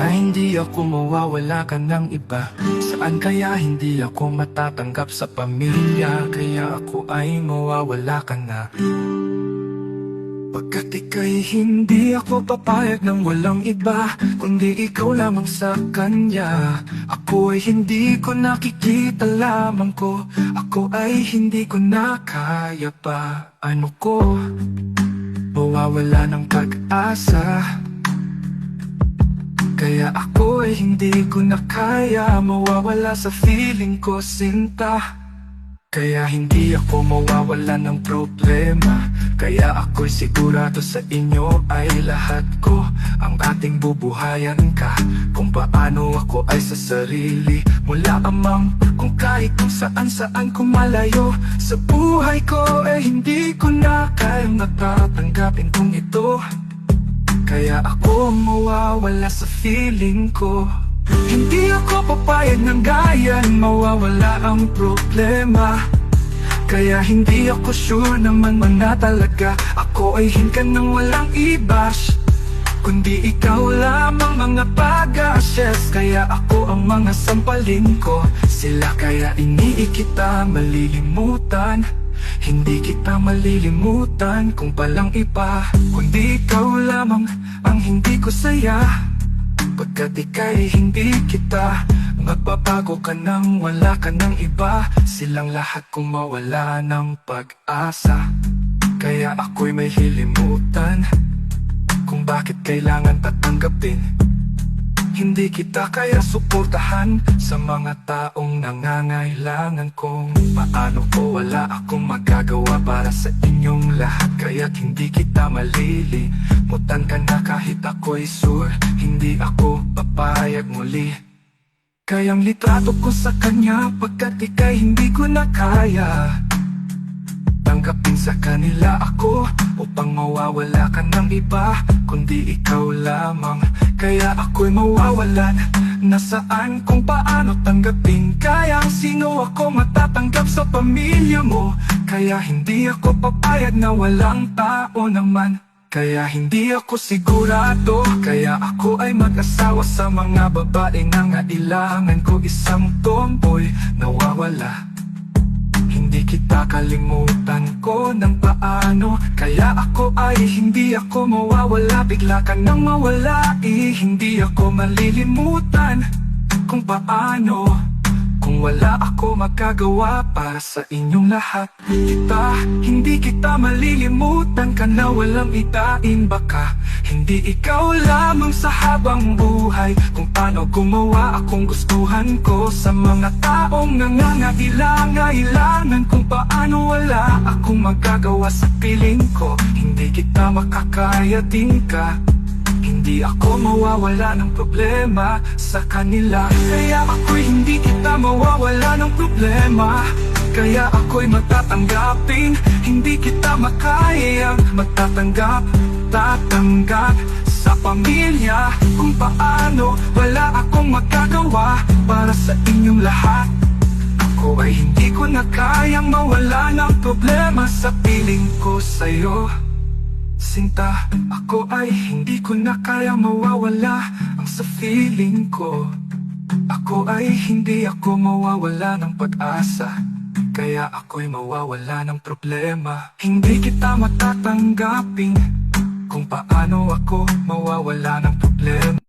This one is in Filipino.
Sana hindi ako mawawala ka ng iba. Saan kaya hindi ako matatanggap sa pamilya? Kaya ako ay mawawala ka na. Pagkat ika'y hindi ako papayag ng walang iba Kundi ikaw lamang sa kanya. Ako ay hindi ko nakikita lamang ko. Ako ay hindi ko na kaya pa. Ano ko? Mawawala ng pag-asa Kaya ako ay hindi ko na kaya. Mawawala sa feeling ko sinta. Kaya hindi ako mawawala ng problema. Kaya ako'y sigurado sa inyo ay lahat ko. Ang ating bubuhayan ka. Kung paano ako ay sa sarili. Mula amang kung kahit kung saan saan ko malayo. Sa buhay ko eh hindi ko na kayang natatanggapin kung ito Kaya ako mawawala sa feeling ko. Hindi ako papayag ng gayan Mawawala ang problema. Kaya hindi ako sure naman man na talaga. Ako ay hinkan ng walang ibas Kundi ikaw lamang mga pag-assess Kaya ako ang mga sampalin ko Sila kaya iniikita malilimutan Hindi kita malilimutan kung palang iba Kundi ikaw lamang ang hindi ko saya. Pagkat ika'y hindi kita Magbabago ka nang wala ka ng iba. Silang lahat kung mawala ng pag-asa. Kaya ako'y may hilimutan Kung bakit kailangan tatanggapin Hindi kita kaya suportahan Sa mga taong nangangailangan Kung paano ko. Wala akong magagawa Para sa inyong lahat Kaya't hindi kita malilimutan ka na kahit ako'y sure Hindi ako papayag muli. Kayang litrato ko sa kanya Pagkat ika'y hindi ko na kaya. Tanggapin sa kanila ako Upang mawawala ka ng iba Kundi ikaw lamang. Kaya ako'y mawawalan. Nasaan kung paano tanggapin? Kaya ang sino ako matatanggap sa pamilya mo? Kaya hindi ako papayag na walang tao naman. Kaya hindi ako sigurado. Kaya ako ay mag-asawa sa mga babae na ngailangan ko Isang tomboy. Nawawala kita kalimutan ko ng paano. Kaya ako ay hindi ako mawawala. Bigla ka nang mawala eh, Hindi ako malilimutan Kung paano. Kung wala ako magagawa para sa inyong lahat. Kita, hindi kita malilimutan ka na walang itain. Baka Hindi ikaw lamang sa habang buhay. Kung paano gumawa akong gustuhan ko Sa mga taong nangangailangan Kung paano wala akong magagawa sa piling ko. Hindi kita makakaya din ka. Hindi ako mawawala ng problema sa kanila. Kaya ako'y hindi kita mawawala ng problema. Kaya ako'y matatanggapin. Hindi kita makayang magtatanggap Tatanggap sa pamilya. Kung paano wala akong magagawa Para sa inyong lahat. Ako ay hindi ko na kayang mawala ng problema Sa piling ko sa'yo. Sinta, ako ay hindi ko na kaya mawawala ang sa feeling ko. Ako ay hindi ako mawawala ng pag-asa Kaya ako'y mawawala ng problema. Hindi kita matatanggapin Kung paano ako mawawala ng problema